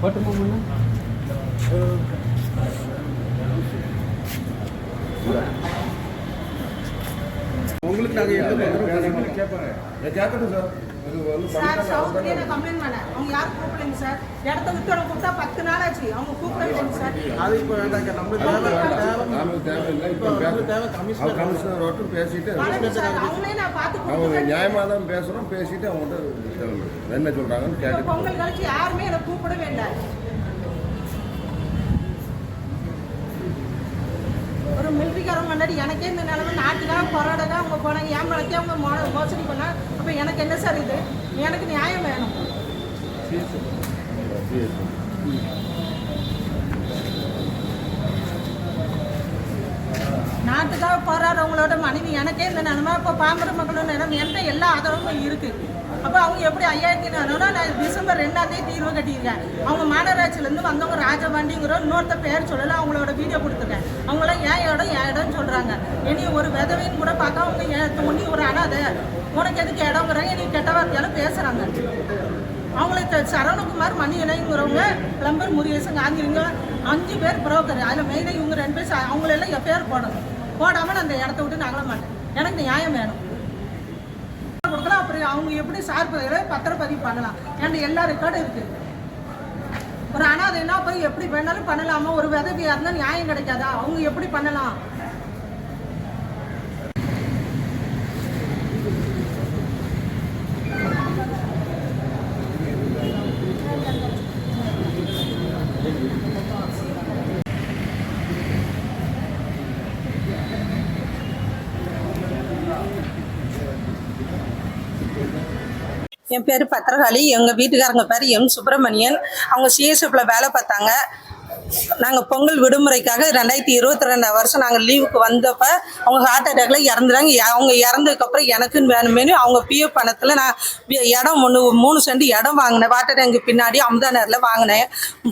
போட்டு போகணும் உங்களுக்கு நாங்கள் எந்த கேட்பாங்க கேட்கட்டும் சார். சார் சவுத்துலேயே நான் கம்ப்ளைண்ட் பண்ணேன். அவங்க யாரும் கூப்பிடலைங்க சார். இடத்த விட்டு இடம் கொடுத்தா பத்து நாள் ஆச்சு அவங்க கூப்பிடலைங்க சார். அது இப்போ வேண்டாங்க. நம்மளுக்கு தேவை இப்போ தேவை கமிஷனர் கமிஷனர் மட்டும் பேசிட்டு அவங்களே நான் பார்த்து அவங்க நியாயமாக தான் பேசுகிறோம் பேசிட்டு அவங்கள்ட்ட. என்ன சொல்கிறாங்கன்னு கேட்டு பொங்கல் கழிச்சு யாருமே என்னை கூப்பிடவே இல்லை. ஒரு மிலிட்ரிக்காரங்க முன்னாடி எனக்கே இந்த நிலைமை நாட்டுக்காக தான் அவங்க போனாங்க. என் மேலக்கே அவங்க மோ மோசடி பண்ணால் அப்போ எனக்கு என்ன சார் இது? எனக்கு நியாயம் வேணும். நாட்டுக்காக போராடுறவங்களோட மனைவி எனக்கே இந்த நிலைமை. இப்போ பாம்பர மக்களோட நிலம் என்கிட்ட எல்லா ஆதரவும் இருக்கு. அப்போ அவங்க எப்படி ஐயாயிரத்தி நானூறுனா நான் டிசம்பர் ரெண்டாம் தேதி தீர்வு கட்டியிருக்கேன். அவங்க மாநகராட்சியிலேருந்து வந்தவங்க ராஜபாண்டிங்கிற இன்னொருத்த பேர் சொல்லலை அவங்களோட வீடியோ கொடுத்துருக்கேன். இடம் என் இடம்னு சொல்கிறாங்க இனி ஒரு விதவைன்னு கூட பார்க்க அவங்க ஏன் ஒரு அனாதை உனக்கு எதுக்கு இடங்கிறாங்க நீ கெட்ட வார்த்தையால பேசுகிறாங்க அவங்களுக்கு சரவணகுமார் மணி இணைங்கிறவங்க பிளம்பர் முருகேசன் ஆங்கிரிங்க அஞ்சு பேர் புரோக்கர் அதில் மெயினாக இவங்க ரெண்டு பேர் அவங்களெல்லாம் என் பேர் போடணும். போடாமல் நான் அந்த இடத்த விட்டு நகல மாட்டேன். எனக்கு நியாயம் வேணும். கொடுக்கலாம் அப்புறம் அவங்க எப்படி சார் பெயரை பத்திரப்பதிவு பண்ணலாம். என்கிட்ட எல்லா ரெக்கார்டும் இருக்கு. ஒரு அனாதைன்னா போய் எப்படி வேணாலும் பண்ணலாமா? ஒரு விதவியா இருந்தால் நியாயம் கிடைக்காதா? அவங்க எப்படி பண்ணலாம்? என் பேர் பத்திரகாளி. எங்கள் வீட்டுக்காரங்க பேர் எம் சுப்பிரமணியன். அவங்க சிஎஸ்எஃப்ல வேலை பார்த்தாங்க. நாங்கள் பொங்கல் விடுமுறைக்காக ரெண்டாயிரத்தி இருபத்தி ரெண்டாம் வருஷம் நாங்கள் லீவுக்கு வந்தப்ப அவங்க ஹார்ட் அட்டாக்ல இறந்துறாங்க அவங்க இறந்ததுக்கப்புறம் எனக்குன்னு வேணுமேனு அவங்க பிஎஃப் பணத்தில் நான் இடம் ஒன்று மூணு சென்ட் இடம் வாங்கினேன். ஹார்ட் டேங்க் பின்னாடி அம்தானரில் வாங்கினேன்.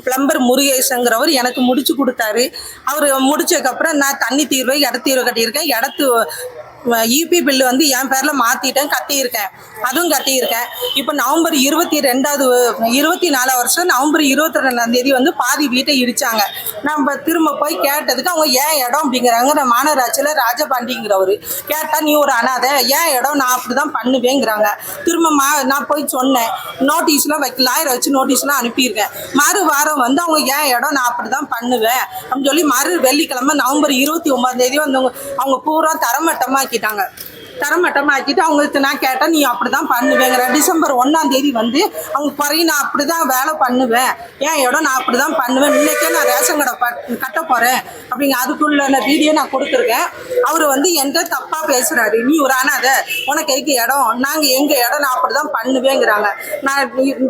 பிளம்பர் முருகேசங்கிறவர் எனக்கு முடிச்சு கொடுத்தாரு. அவர் முடிச்சதுக்கப்புறம் நான் தண்ணி தீர்வை இட கட்டியிருக்கேன். இடத்து யூபி பில்லு வந்து என் பேரில் மாற்றிட்டேன் கட்டியிருக்கேன். அதுவும் கட்டியிருக்கேன். இப்போ நவம்பர் இருபத்தி ரெண்டாவது இருபத்தி நாலாம் வருஷம் நவம்பர் இருபத்தி ரெண்டாம் தேதி வந்து பாதி வீட்டை இடிச்சாங்க. நம்ம திரும்ப போய் கேட்டதுக்கு அவங்க ஏன் இடம் அப்படிங்கிறாங்க. நான் மாநகராட்சியில் ராஜபாண்டிங்கிறவர். கேட்டால் நீ ஒரு அனாதை. ஏன் இடம் நான் அப்படி தான் பண்ணுவேங்கிறாங்க. திரும்ப மா நான் போய் சொன்னேன். நோட்டீஸ்லாம் வைக்க லாயரை வச்சு நோட்டீஸ்லாம் அனுப்பியிருக்கேன். மறு வாரம் வந்து அவங்க ஏன் இடம் நான் அப்படி தான் பண்ணுவேன் அப்படின்னு சொல்லி மறு வெள்ளிக்கிழமை நவம்பர் இருபத்தி ஒன்பதாம் தேதி வந்து அவங்க பூரா தரமட்டமாக தரமட்டமாக்கிட்டாங்க தரமட்டமாக்கிட்டு அவங்களுக்கு நான் கேட்டேன் நீ அப்படி தான் பண்ணுவேங்கிற. டிசம்பர் ஒன்றாம் தேதி வந்து அவங்க குறைய நான் அப்படி தான் வேலை பண்ணுவேன். ஏன் இடம் நான் அப்படி தான் பண்ணுவேன். இன்னைக்கே நான் ரேஷன் கடை கட்ட போகிறேன் அப்படிங்க அதுக்குள்ள வீடியோ நான் கொடுத்துருக்கேன். அவர் வந்து என்கிட்ட தப்பாக பேசுகிறாரு நீ ஒரு அனாத. உனக்கு எங்க இடம்? நாங்கள் எங்கள் இடம்? நான் அப்படி தான் பண்ணுவேங்கிறாங்க. நான்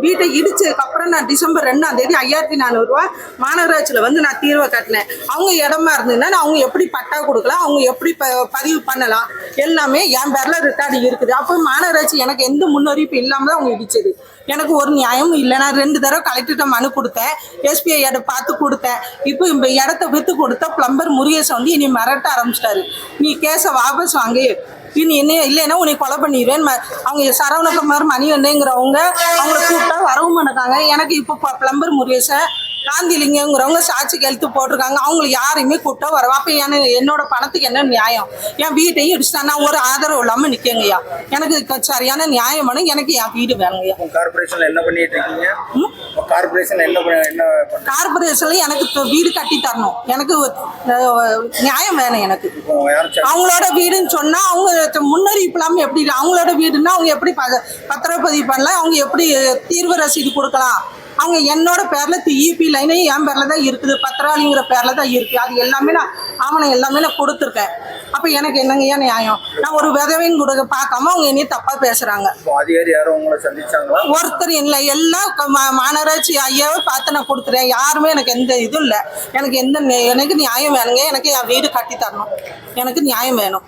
வீட்டை இடிச்சதுக்கப்புறம் நான் டிசம்பர் ரெண்டாம் தேதி ஐயாயிரத்தி நானூறுரூவா மாநகராட்சியில் வந்து நான் தீர்வை கட்டினேன். அவங்க இடமா இருந்ததுன்னா நான் அவங்க எப்படி பட்டா கொடுக்கலாம்? அவங்க எப்படி ப பதிவு பண்ணலாம்? எல்லாமே என் பேரில் ரிட்டார்டு இருக்குது. அப்போ மாநகராட்சி எனக்கு எந்த முன்னறிவிப்பு இல்லாமல் தான் அவங்க இடிச்சது. எனக்கு ஒரு நியாயமும் இல்லை. நான் ரெண்டு தடவை கலெக்டர்கிட்ட மனு கொடுத்தேன். எஸ்பிஐ இடம் பார்த்து கொடுத்தேன். இப்போ இந்த இடத்த விற்று கொடுத்த பிளம்பர் முருகேசன் வந்து இனி மிரட்ட ஆரம்பிச்சிட்டாரு. நீ கேஸை வாபஸ் வாங்கு. இனி என்ன இல்லைன்னா உன்னை கொலை பண்ணிடுவேன். ம- அவங்க சரவணகுமார் மணிவண்ணேங்கிறவங்க அவங்கள கூப்பிட்டா வரவும் மாட்டாங்க. எனக்கு இப்போ பிளம்பர் முருகேசன் காந்திலிங்கங்கிறவங்க சாட்சி கழுத்து போட்டிருக்காங்க. அவங்களை யாரையுமே கூப்பிட்டா வர அப்போ எனக்கு என்னோட பணத்துக்கு என்ன நியாயம்? என் வீட்டையும் இடிச்சுட்டா நான் ஒரு ஆதரவு இல்லாமல் நிற்கங்கய்யா எனக்கு சரியான நியாயம் வேணும். எனக்கு என் வீடு வேணுங்கய்யா. கார்பரேஷன்ல என்ன பண்ணிட்டு இருக்கீங்க? கார்பரேஷன் என்ன என்ன கார்பரேஷன்ல எனக்கு வீடு கட்டி தரணும். எனக்கு நியாயம் வேணும் எனக்கு. அவங்களோட வீடுன்னு சொன்னா அவங்க முன்னறிவிப்பு இல்லாம எப்படி அவங்களோட வீடுன்னா அவங்க எப்படி பத்திரப்பதிவு பண்ணலாம்? அவங்க எப்படி தீர்வு ரசீது கொடுக்கலாம்? அவங்க என்னோட பேர்ல இபி லைனே என் பேர்ல தான் இருக்குது. பத்திராளிங்கிற பேர்ல தான் இருக்கு. அது எல்லாமே நான் ஆவணம் எல்லாமே நான் கொடுத்துருக்கேன். அப்ப எனக்கு என்னங்கய்யா நியாயம்? நான் ஒரு விதவையும் கொடுக்க பார்க்காம அவங்க என்னைய தப்பா பேசுறாங்க. இப்போ அதிகாரி யாரும் உங்களை சந்திச்சாங்களா? ஒருத்தர் இல்லை எல்லாம் மாநகராட்சி ஐயாவை பார்த்து நான் கொடுத்துறேன் யாருமே எனக்கு எந்த இதுவும் இல்லை. எனக்கு எந்த எனக்கு நியாயம் வேணுங்க. எனக்கு என் வீடு கட்டி தரணும். எனக்கு நியாயம் வேணும்.